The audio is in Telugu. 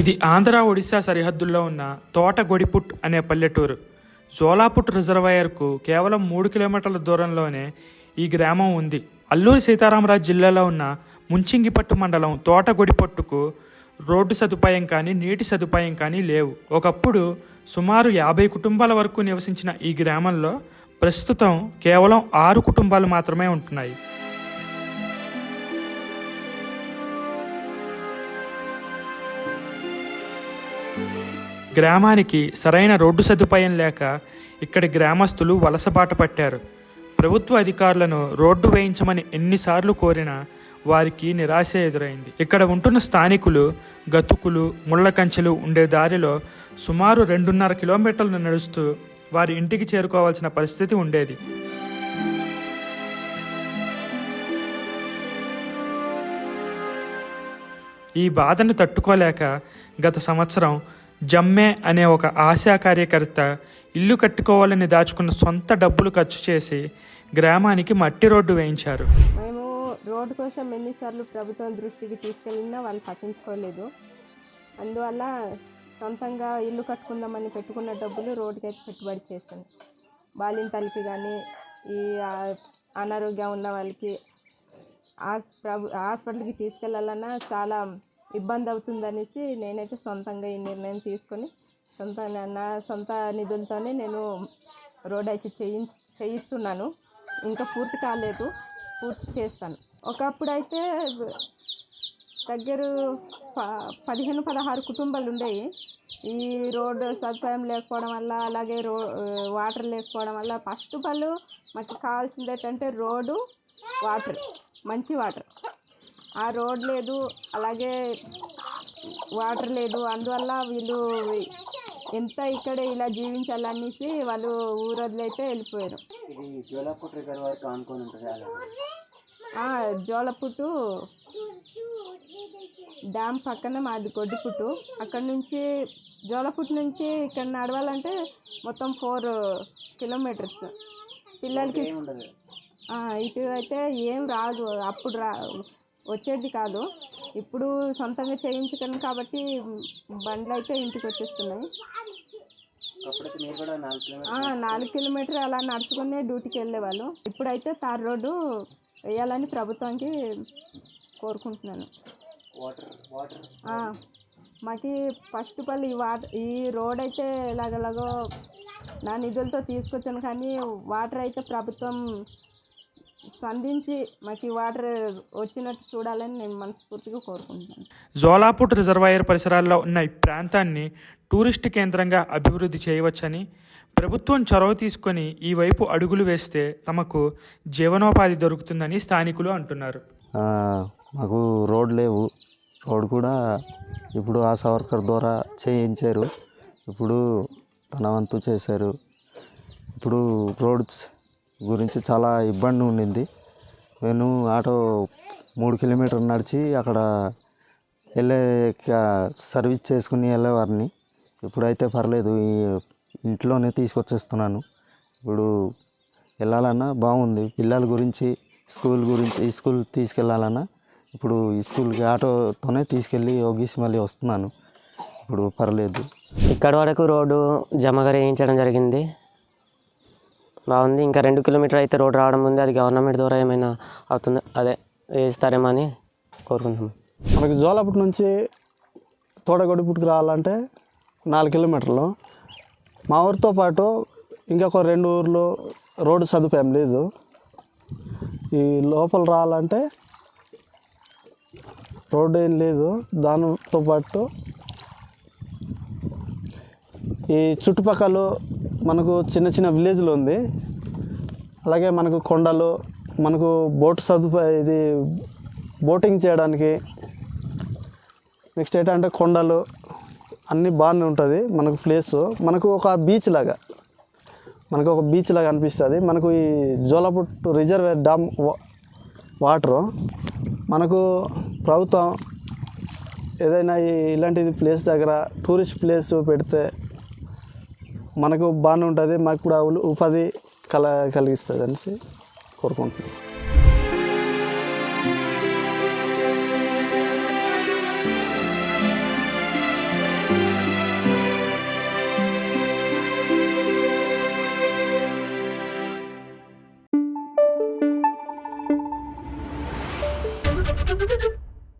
ఇది ఆంధ్ర ఒడిశా సరిహద్దుల్లో ఉన్న తోట గొడిపుట్ అనే పల్లెటూరు. జోలాపుట్ రిజర్వాయర్కు కేవలం మూడు కిలోమీటర్ల దూరంలోనే ఈ గ్రామం ఉంది. అల్లూరి సీతారామరాజు జిల్లాలో ఉన్న ముంచింగిపట్టు మండలం తోట గొడిపొట్టుకు రోడ్డు సదుపాయం కానీ నీటి సదుపాయం కానీ లేవు. ఒకప్పుడు సుమారు యాభై కుటుంబాల వరకు నివసించిన ఈ గ్రామంలో ప్రస్తుతం కేవలం ఆరు కుటుంబాలు మాత్రమే ఉంటున్నాయి. గ్రామానికి సరైన రోడ్డు సదుపాయం లేక ఇక్కడి గ్రామస్తులు వలసబాట పట్టారు. ప్రభుత్వ అధికారులను రోడ్డు వేయించమని ఎన్నిసార్లు కోరినా వారికి నిరాశ ఎదురైంది. ఇక్కడ ఉంటున్న స్థానికులు గతుకులు ముళ్ళ కంచెలు ఉండే దారిలో సుమారు రెండున్నర కిలోమీటర్లు నడుస్తూ వారి ఇంటికి చేరుకోవాల్సిన పరిస్థితి ఉండేది. ఈ బాధను తట్టుకోలేక గత సంవత్సరం జమ్మే అనే ఒక ఆశా కార్యకర్త ఇల్లు కట్టుకోవాలని దాచుకున్న సొంత డబ్బులు ఖర్చు చేసి గ్రామానికి మట్టి రోడ్డు వేయించారు. మేము రోడ్డు కోసం ఎన్నిసార్లు ప్రభుత్వం దృష్టికి తీసుకెళ్ళినా వాళ్ళు పట్టించుకోలేదు. అందువల్ల సొంతంగా ఇల్లు కట్టుకుందామని పెట్టుకున్న డబ్బులు రోడ్డుకి పెట్టుబడి పెట్టుబడి చేస్తాను బాలింతలకి కానీ ఈ అనారోగ్యం ఉన్న వాళ్ళకి ప్రభు హాస్పిటల్కి తీసుకెళ్ళాలన్నా చాలా ఇబ్బంది అవుతుందనేసి నేనైతే సొంతంగా ఈ నిర్ణయం తీసుకొని సొంత నా సొంత నిధులతోనే నేను రోడ్ అయితే చేయి చేయిస్తున్నాను. ఇంకా పూర్తి కాలేదు. పూర్తి చేస్తాను. ఒకప్పుడు అయితే దగ్గర ప- పదిహేను పదహారు కుటుంబాలు ఉండేవి. ఈ రోడ్డు సదుపాయం లేకపోవడం వల్ల అలాగే రో వాటర్ లేకపోవడం వల్ల ఫస్ట్ ఆఫ్ ఆల్ మాకు కావాల్సింది ఏంటంటే రోడ్డు వాటర్ మంచి వాటర్. ఆ రోడ్ లేదు అలాగే వాటర్ లేదు. అందువల్ల వీళ్ళు ఎంత ఇక్కడే ఇలా జీవించాలనేసి వాళ్ళు ఊరు వదిలైతే వెళ్ళిపోయారు జోలపుట్టు డ్యామ్ పక్కన మాది గొడ్డిపుట్టు. అక్కడ నుంచి జోలపుట్టు నుంచి ఇక్కడ నడవాలంటే మొత్తం ఫోర్ కిలోమీటర్స్. పిల్లలకి ఇటు అయితే ఏం రాదు. అప్పుడు రా వచ్చేది కాదు. ఇప్పుడు సొంతంగా చేయించుకుని కాబట్టి బండ్లు అయితే ఇంటికి వచ్చేస్తున్నాయి. నాలుగు కిలోమీటర్ అలా నడుచుకునే డ్యూటీకి వెళ్ళేవాళ్ళు. ఇప్పుడైతే తార్ రోడ్డు వేయాలని ప్రభుత్వానికి కోరుకుంటున్నాను. మాకి ఫస్ట్ ఆల్ ఈ వాటర్ ఈ రోడ్ అయితే ఎలాగలాగో నా నిధులతో తీసుకొచ్చాను కానీ వాటర్ అయితే ప్రభుత్వం స్పందించి మాకు వాటర్ వచ్చినట్టు చూడాలని నేను మనస్ఫూర్తిగా కోరుకుంటున్నాను. జోలాపుట్ రిజర్వాయర్ పరిసరాల్లో ఉన్న ఈ ప్రాంతాన్ని టూరిస్ట్ కేంద్రంగా అభివృద్ధి చేయవచ్చని ప్రభుత్వం చొరవ తీసుకొని ఈ వైపు అడుగులు వేస్తే తమకు జీవనోపాధి దొరుకుతుందని స్థానికులు అంటున్నారు. ఆ, మాకు రోడ్ లేవు. రోడ్ కూడా ఇప్పుడు ఆశా వర్కర్ ద్వారా చేయించారు. ఇప్పుడు తన వంతు చేశారు. ఇప్పుడు రోడ్స్ గురించి చాలా ఇబ్బంది ఉండింది. నేను ఆటో మూడు కిలోమీటర్లు నడిచి అక్కడ వెళ్ళే సర్వీస్ చేసుకుని వెళ్ళేవారిని ఇప్పుడైతే పర్లేదు ఈ ఇంట్లోనే తీసుకొచ్చేస్తున్నాను. ఇప్పుడు వెళ్ళాలన్నా బాగుంది. పిల్లల గురించి స్కూల్ గురించి ఈ స్కూల్ తీసుకెళ్ళాలన్నా ఇప్పుడు ఈ స్కూల్కి ఆటోతోనే తీసుకెళ్ళి ఒగిసి మళ్ళీ వస్తున్నాను. ఇప్పుడు పర్లేదు. ఇక్కడ వరకు రోడ్డు జమగా వేయించడం జరిగింది. బాగుంది. ఇంకా రెండు కిలోమీటర్ అయితే రోడ్ రావడం ఉంది. అది గవర్నమెంట్ ద్వారా ఏమైనా అవుతుంది? అదే వేస్తారేమో అని కోరుకుంటున్నాం. మనకి జోలాపుట్ నుంచి తోటగొడిపుట్టుకు రావాలంటే నాలుగు కిలోమీటర్లు. మా ఊరితో పాటు ఇంకొక రెండు ఊర్లు రోడ్డు సదుపాయం లేదు. ఈ లోపల రావాలంటే రోడ్డు ఏం లేదు. దానితో పాటు ఈ చుట్టుపక్కల మనకు చిన్న చిన్న విలేజ్లు ఉంది. అలాగే మనకు కొండలు మనకు బోట్ సదుపాయ ఇది బోటింగ్ చేయడానికి నెక్స్ట్ ఏంటంటే కొండలు అన్నీ బాగానే ఉంటుంది మనకు ప్లేస్. మనకు ఒక బీచ్ లాగా మనకు ఒక బీచ్ లాగా అనిపిస్తుంది. మనకు ఈ జోలపుట్టు రిజర్వేర్ డ్యామ్ వా- వాటరు. మనకు ప్రభుత్వం ఏదైనా ఇలాంటిది ప్లేస్ దగ్గర టూరిస్ట్ ప్లేస్ పెడితే మనకు బాగానే ఉంటుంది మాకు కూడా ఉపాధి కల కలిగిస్తుంది అనేసి కోరుకుంటున్నాను